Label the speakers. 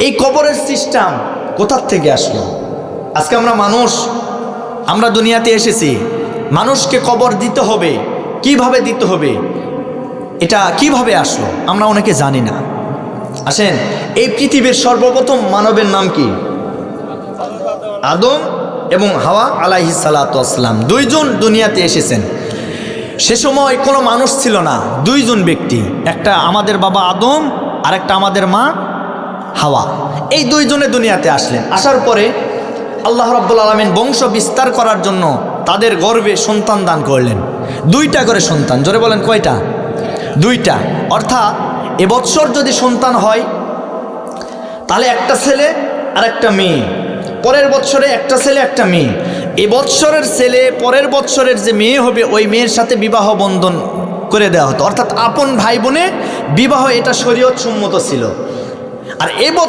Speaker 1: এই কবরের সিস্টেম কোথার থেকে আসলো? আজকে আমরা মানুষ, আমরা দুনিয়াতে এসেছি। মানুষকে কবর দিতে হবে। কীভাবে দিতে হবে? এটা কীভাবে আসলো? আমরা অনেকে জানি না। আসেন, এই পৃথিবীর সর্বপ্রথম মানবের নাম কি? আদম এবং হাওয়া আলাইহি সালাতাম দুইজন দুনিয়াতে এসেছেন। সে সময় কোনো মানুষ ছিল না। দুইজন ব্যক্তি। একটা আমাদের বাবা আদম আর একটা আমাদের মা হাওয়া। এই দুইজনে দুনিয়াতে আসলেন। আসার পরে আল্লাহ রব্বুল আলমিন বংশ বিস্তার করার জন্য তাদের গর্বে সন্তান দান করলেন। দুইটা করে সন্তান, জোরে বলেন কয়টা? দুইটা। অর্থাৎ এবৎসর যদি সন্তান হয়, তাহলে একটা ছেলে আর একটা মেয়ে। পরের বছরে একটা ছেলে, একটা মেয়ে। এ বৎসরের ছেলে, পরের বৎসরের যে মেয়ে হবে, ওই মেয়ের সাথে বিবাহ বন্ধন করে দেওয়া হতো। অর্থাৎ আপন ভাই বোনে বিবাহ এটা শরীয়ত সম্মত ছিল। আর এ বৎসর